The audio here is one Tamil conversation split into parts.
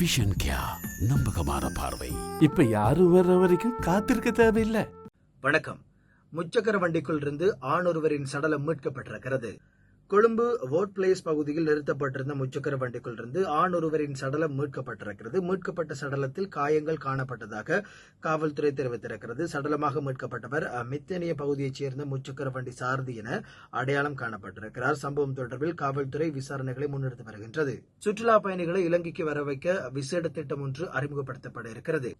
விஷன் கியா நம்பகமான பார்வை. இப்ப யாரும் வர்ற வரைக்கும் காத்திருக்க தேவையில்லை. வணக்கம். முச்சக்கர வண்டிக்குள் இருந்து ஆணொருவரின் சடலம் மீட்கப்பட்டிருக்கிறது. கொழும்பு வோட் பிளேஸ் பகுதியில் நிறுத்தப்பட்டிருந்த முச்சக்கர வண்டிக்குள் இருந்து ஆணொருவரின் சடலம் மீட்கப்பட்டிருக்கிறது. மீட்கப்பட்ட சடலத்தில் காயங்கள் காணப்பட்டதாக காவல்துறை தெரிவித்திருக்கிறது. சடலமாக மீட்கப்பட்டவர் மித்தனிய மித்தேனிய பகுதியைச் சேர்ந்த முச்சக்கர வண்டி சாரதி என அடையாளம் காணப்பட்டிருக்கிறார். சம்பவம் தொடர்பில் காவல்துறை விசாரணைகளை முன்னெடுத்து வருகின்றது. சுற்றுலா பயணிகளை இலங்கைக்கு வர வைக்க விசேட திட்டம் ஒன்று அறிமுகப்படுத்தப்பட இருக்கிறது.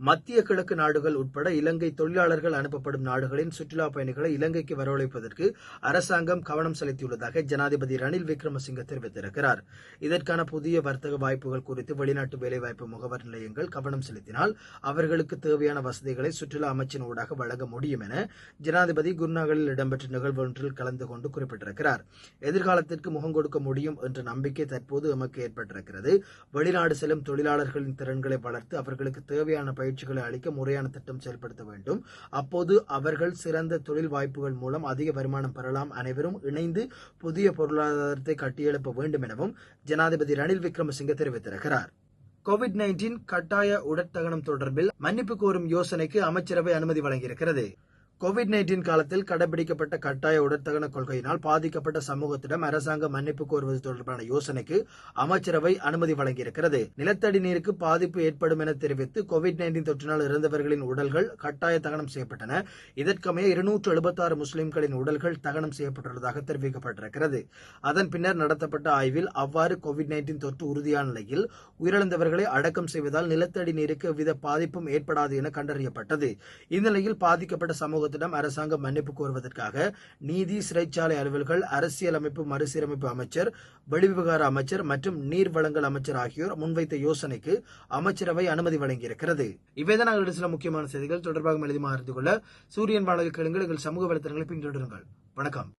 மத்திய கிழக்கு நாடுகள் உட்பட இலங்கை தொழிலாளர்கள் அனுப்பப்படும் நாடுகளின் சுற்றுலா பயணிகளை இலங்கைக்கு வரவழைப்பதற்கு அரசாங்கம் கவனம் செலுத்தியுள்ளதாக ஜனாதிபதி ரணில் விக்ரமசிங்க தெரிவித்திருக்கிறார். இதற்கான புதிய வர்த்தக வாய்ப்புகள் குறித்து வெளிநாட்டு வேலைவாய்ப்பு முகவர் நிலையங்கள் கவனம் செலுத்தினால் அவர்களுக்கு தேவையான வசதிகளை சுற்றுலா அமைச்சின் ஊடாக வழங்க முடியும் என ஜனாதிபதி குர்நாகலில் இடம்பெற்ற நிகழ்வு ஒன்றில் கலந்து கொண்டு குறிப்பிட்டிருக்கிறார். எதிர்காலத்திற்கு முகம் கொடுக்க முடியும் என்ற நம்பிக்கை தற்போது எமக்கு ஏற்பட்டிருக்கிறது. வெளிநாடு செல்லும் தொழிலாளர்களின் திறன்களை வளர்த்து அவர்களுக்கு தேவையான பயிற்சிகளை அளிக்க முறையான திட்டம் செயல்படுத்த வேண்டும். அப்போது அவர்கள் சிறந்த தொழில் வாய்ப்புகள் மூலம் அதிக வருமானம் பெறலாம். அனைவரும் இணைந்து புதிய பொருளாதாரத்தை கட்டியெழுப்ப வேண்டும் எனவும் ஜனாதிபதி ரணில் விக்ரமசிங்க தெரிவித்திருக்கிறார். கோவிட் நைன்டீன் கட்டாய உடற்தகனம் தொடர்பில் மன்னிப்பு கோரும் யோசனைக்கு அமைச்சரவை அனுமதி வழங்கியிருக்கிறது. கோவிட் நைன்டீன் காலத்தில் கடைபிடிக்கப்பட்ட கட்டாய உடற்தகன கொள்கையினால் பாதிக்கப்பட்ட சமூகத்திடம் அரசாங்கம் மன்னிப்பு கோருவது தொடர்பான யோசனைக்கு அமைச்சரவை அனுமதி வழங்கியிருக்கிறது. நிலத்தடி நீருக்கு பாதிப்பு ஏற்படும் என தெரிவித்து கோவிட் நைன்டீன் தொற்றினால் இறந்தவர்களின் உடல்கள் கட்டாய தகனம் செய்யப்பட்டன. இதற்கமைய இருநூற்று எழுபத்தாறு முஸ்லிம்களின் உடல்கள் தகனம் செய்யப்பட்டுள்ளதாக தெரிவிக்கப்பட்டிருக்கிறது. அதன் பின்னர் நடத்தப்பட்ட ஆய்வில் அவ்வாறு கோவிட் நைன்டீன் தொற்று உறுதியான நிலையில் உயிரிழந்தவர்களை அடக்கம் செய்வதால் நிலத்தடி நீருக்கு எவ்வித பாதிப்பும் ஏற்படாது என கண்டறியப்பட்டது. இந்நிலையில் பாதிக்கப்பட்ட சமூகத்திடம் அரசாங்கம் மன்னிப்பு கோருவதற்காக நீதி சிறைச்சாலை அலுவல்கள் அரசியலமைப்பு மறுசீரமைப்பு அமைச்சர் வெளிவிவகார அமைச்சர் மற்றும் நீர் வழங்கல் அமைச்சர் ஆகியோர் முன்வைத்த யோசனைக்கு அமைச்சரவை அனுமதி வழங்கியிருக்கிறது. இவைதான் நாங்கள் சில முக்கியமான செய்திகள். தொடர்பாக எழுதி அறிந்து கொள்ள சூரியன் வானொலி கேளுங்கள். எங்கள் சமூக வலைத்தளங்களை பின்தொடருங்கள். வணக்கம்.